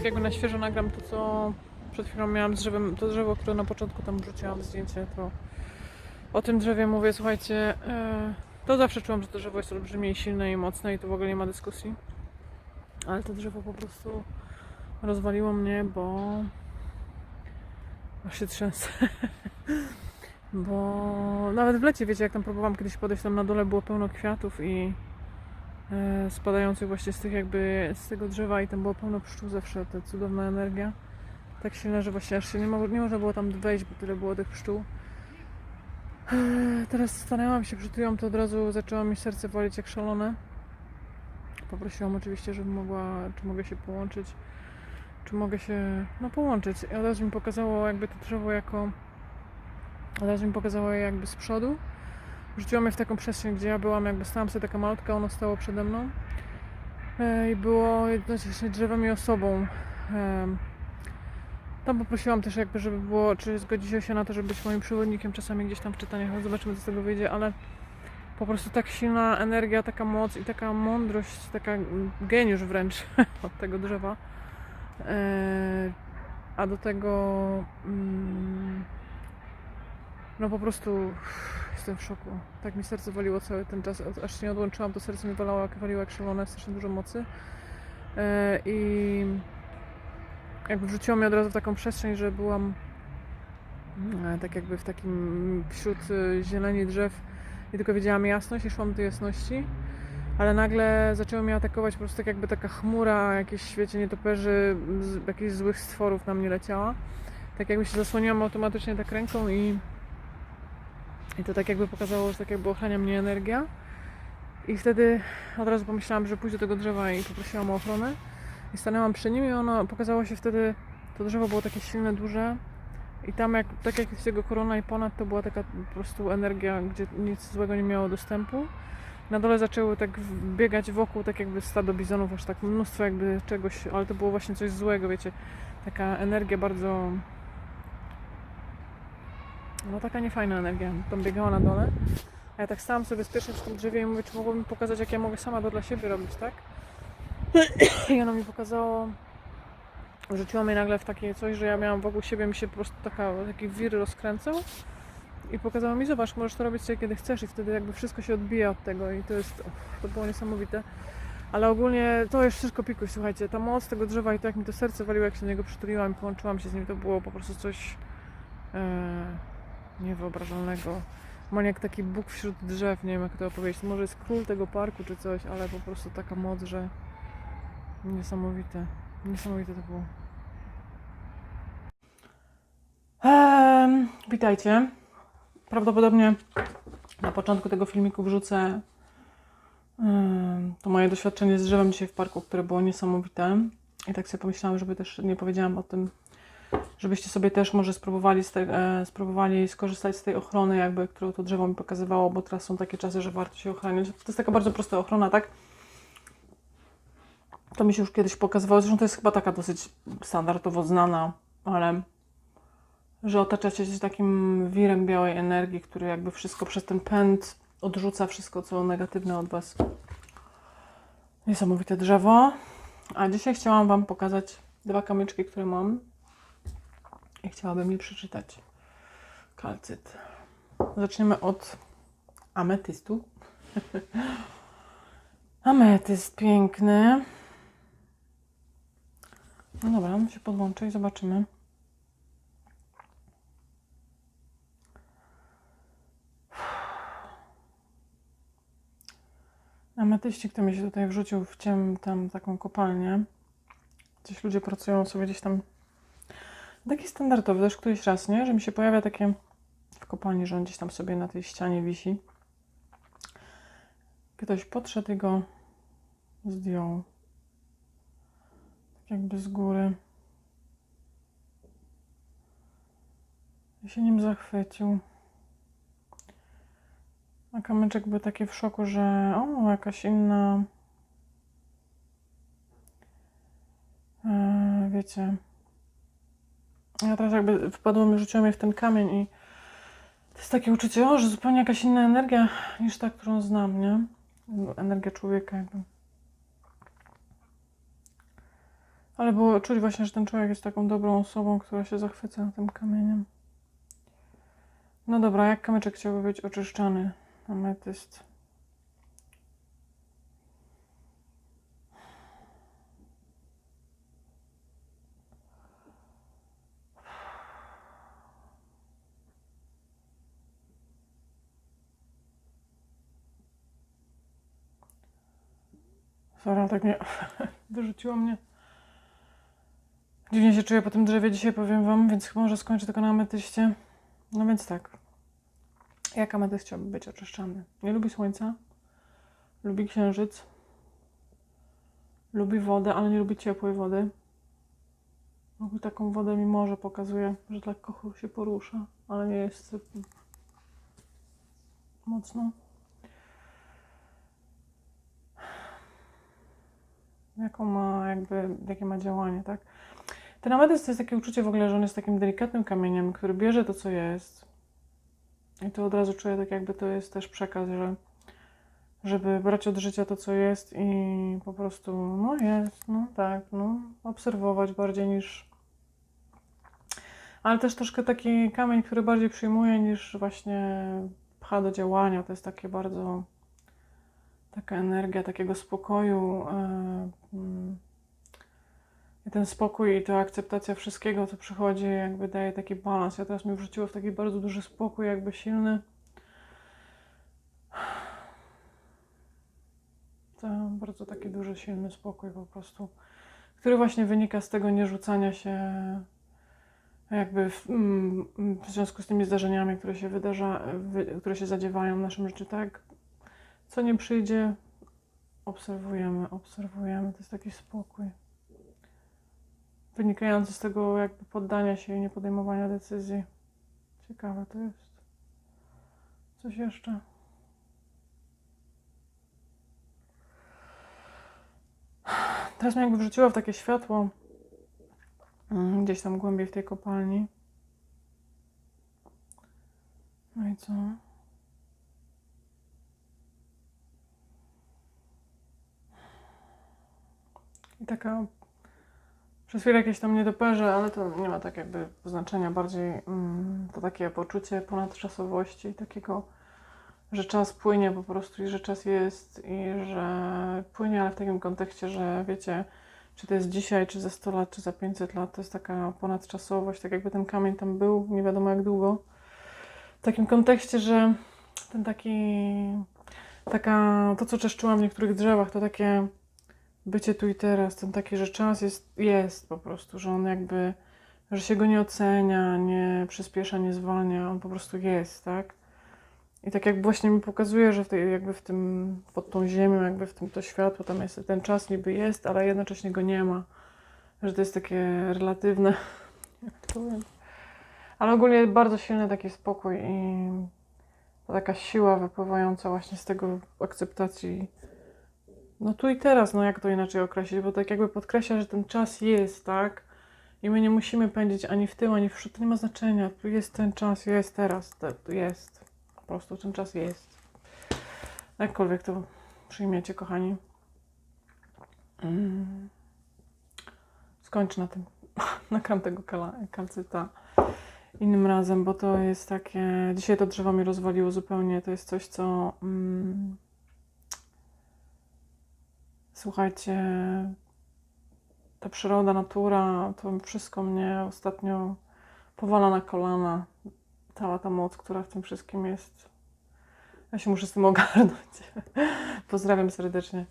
tak jakby na świeżo nagram to, co przed chwilą miałam z drzewem, to drzewo, które na początku tam wrzuciłam zdjęcie, to o tym drzewie mówię, słuchajcie, e, to zawsze czułam, że to drzewo jest olbrzymie i silne i mocne i tu w ogóle nie ma dyskusji. Ale to drzewo po prostu rozwaliło mnie, bo aż się trzęsę. bo nawet w lecie, wiecie, jak tam próbowałam kiedyś podejść, tam na dole było pełno kwiatów i spadających właśnie z tych jakby z tego drzewa i tam było pełno pszczół zawsze, ta cudowna energia. Tak silna, że właśnie aż się nie, mo- nie można było tam wejść, bo tyle było tych pszczół. Eee, Teraz stanęłam się przed to od razu zaczęło mi serce walić jak szalone. Poprosiłam oczywiście, żebym mogła, czy mogę się połączyć, czy mogę się, no połączyć. I od razu mi pokazało jakby to drzewo jako, od razu mi pokazało je jakby z przodu. Rzuciło mnie w taką przestrzeń, gdzie ja byłam, jakby stałam sobie taka malutka, ono stało przede mną. Eee, I było jednocześnie drzewem i osobą. Tam poprosiłam też jakby, żeby było, czy zgodzicie się na to, żeby być moim przewodnikiem czasami gdzieś tam w czytaniach, no zobaczymy co z tego wyjdzie, ale po prostu tak silna energia, taka moc i taka mądrość, taka geniusz wręcz od tego drzewa. Eee, a do tego mm, no po prostu jestem w szoku. Tak mi serce waliło cały ten czas, aż się nie odłączyłam, to serce mi walało, waliło jak szalone, strasznie dużo mocy. Eee, I jakby wrzuciło mnie od razu w taką przestrzeń, że byłam e, tak jakby w takim wśród e, zieleni drzew i tylko widziałam jasność i szłam do jasności, ale nagle zaczęło mnie atakować po prostu tak jakby taka chmura, jakieś świecie nietoperzy, jakichś złych stworów na mnie leciała. Tak jakby się zasłoniłam automatycznie tak ręką i i to tak jakby pokazało, że tak jakby ochrania mnie energia. I wtedy od razu pomyślałam, że pójdę do tego drzewa i poprosiłam o ochronę. I stanęłam przy nim i ono pokazało się wtedy, to drzewo było takie silne, duże i tam jak, tak jak jest jego korona i ponad to była taka po prostu energia, gdzie nic złego nie miało dostępu. Na dole zaczęły tak biegać wokół, tak jakby stado bizonów, aż tak mnóstwo jakby czegoś, ale to było właśnie coś złego, wiecie, taka energia bardzo, no taka niefajna energia, tam biegała na dole. A ja tak stałam sobie bezpiecznie przy tym drzewie i mówię, czy mogłoby mi pokazać, jak ja mogę sama to dla siebie robić, tak? I ono mi pokazało, rzuciło mnie nagle w takie coś, że ja miałam wokół siebie, mi się po prostu taka, taki wir rozkręcał i pokazało mi, zobacz, możesz to robić sobie kiedy chcesz i wtedy jakby wszystko się odbija od tego i to jest, uff, to było niesamowite. Ale ogólnie to jest wszystko pikuś, słuchajcie, ta moc tego drzewa i to jak mi to serce waliło, jak się do niego przytuliłam i połączyłam się z nim, to było po prostu coś e, niewyobrażalnego. Jak taki Bóg wśród drzew, nie wiem jak to opowiedzieć, może jest król tego parku czy coś, ale po prostu taka moc, że Niesamowite. Niesamowite to było. Witajcie. Prawdopodobnie na początku tego filmiku wrzucę to moje doświadczenie z drzewem dzisiaj w parku, które było niesamowite. I tak sobie pomyślałam, żeby też nie powiedziałam o tym, żebyście sobie też może spróbowali, te, e, spróbowali skorzystać z tej ochrony, jakby, którą to drzewo mi pokazywało, bo teraz są takie czasy, że warto się ochraniać. To jest taka bardzo prosta ochrona, tak? To mi się już kiedyś pokazywało, zresztą to jest chyba taka dosyć standardowo znana, ale że otaczacie się takim wirem białej energii, który jakby wszystko przez ten pęd odrzuca wszystko, co negatywne od Was. Niesamowite drzewo. A dzisiaj chciałam Wam pokazać dwa kamyczki, które mam i chciałabym je przeczytać. Kalcyt. Zaczniemy od ametystu. Ametyst piękny. No dobra, się podłączę i zobaczymy. Ametyścik to mi się tutaj wrzucił w ciem tam taką kopalnię. Gdzieś ludzie pracują sobie gdzieś tam. Taki standardowy też któryś raz, nie? Że mi się pojawia takie w kopalni, że on gdzieś tam sobie na tej ścianie wisi. Ktoś podszedł i go zdjął. Tak jakby z góry. I się nim zachwycił. A kamyczek był taki w szoku, że o, jakaś inna. E, wiecie. Ja teraz jakby wpadło mi, rzuciło mnie w ten kamień i to jest takie uczucie, o, że zupełnie jakaś inna energia niż ta, którą znam, nie? Energia człowieka jakby. Ale było czuć właśnie, że ten człowiek jest taką dobrą osobą, która się zachwyca tym kamieniem. No dobra, jak kamyczek chciałby być oczyszczany? Ametyst. Ale tak mnie wyrzuciło mnie. Dziwnie się czuję po tym drzewie dzisiaj, powiem wam, więc chyba może skończę tylko na ametyście. No więc tak. Jak ametyst chciałby być oczyszczany? Nie lubi słońca, lubi księżyc, lubi wodę, ale nie lubi ciepłej wody. Lubi taką wodę, mimo że pokazuje, że lekko się porusza, ale nie jest mocno. Jaką ma jakby, jakie ma działanie, tak? Ten ametyst to jest takie uczucie w ogóle, że on jest takim delikatnym kamieniem, który bierze to, co jest. I to od razu czuję, tak jakby to jest też przekaz, że żeby brać od życia to, co jest i po prostu, no jest, no tak, no, obserwować bardziej niż... Ale też troszkę taki kamień, który bardziej przyjmuje niż właśnie pcha do działania. To jest takie bardzo taka energia takiego spokoju. e, mm. I ten spokój i ta akceptacja wszystkiego, co przychodzi, jakby daje taki balans. Ja teraz mi wrzuciło w taki bardzo duży spokój, jakby silny. To bardzo taki duży, silny spokój po prostu, który właśnie wynika z tego nierzucania się jakby w, mm, w związku z tymi zdarzeniami, które się wydarza, wy, które się zadziewają w naszym życiu, tak? Co nie przyjdzie, obserwujemy, obserwujemy. To jest taki spokój. Wynikający z tego jakby poddania się i nie podejmowania decyzji. Ciekawe to jest. Coś jeszcze? Teraz mnie jakby wrzuciło w takie światło mm, gdzieś tam głębiej w tej kopalni. No i co? I taka przez chwilę jakieś tam nietoperze, ale to nie ma tak jakby znaczenia. Bardziej mm, to takie poczucie ponadczasowości, takiego, że czas płynie po prostu i że czas jest i że płynie, ale w takim kontekście, że wiecie, czy to jest dzisiaj, czy za 100 lat, czy za 500 lat, to jest taka ponadczasowość, tak jakby ten kamień tam był, nie wiadomo jak długo. W takim kontekście, że ten taki, taka, to co czeszczyłam w niektórych drzewach, to takie bycie tu i teraz, ten taki, że czas jest, jest po prostu, że on jakby, że się go nie ocenia, nie przyspiesza, nie zwalnia, on po prostu jest, tak? I tak jak właśnie mi pokazuje, że w tej, jakby w tym, pod tą ziemią, jakby w tym to światło, tam jest ten czas niby jest, ale jednocześnie go nie ma. Że to jest takie relatywne. Jak to powiem? Ale ogólnie bardzo silny taki spokój i taka siła wypływająca właśnie z tego akceptacji no tu i teraz, no jak to inaczej określić, bo tak jakby podkreśla, że ten czas jest, tak? I my nie musimy pędzić ani w tył, ani w przód, to nie ma znaczenia. Tu jest ten czas, jest teraz, tu jest. Po prostu ten czas jest. Jakkolwiek to przyjmiecie, kochani. Mm. Skończę na tym. Nakram tego kalcyta innym razem, bo to jest takie. Dzisiaj to drzewo mi rozwaliło zupełnie. To jest coś, co. Mm, Słuchajcie, ta przyroda, natura, to wszystko mnie ostatnio powala na kolana. Cała ta moc, która w tym wszystkim jest. Ja się muszę z tym ogarnąć. Pozdrawiam serdecznie.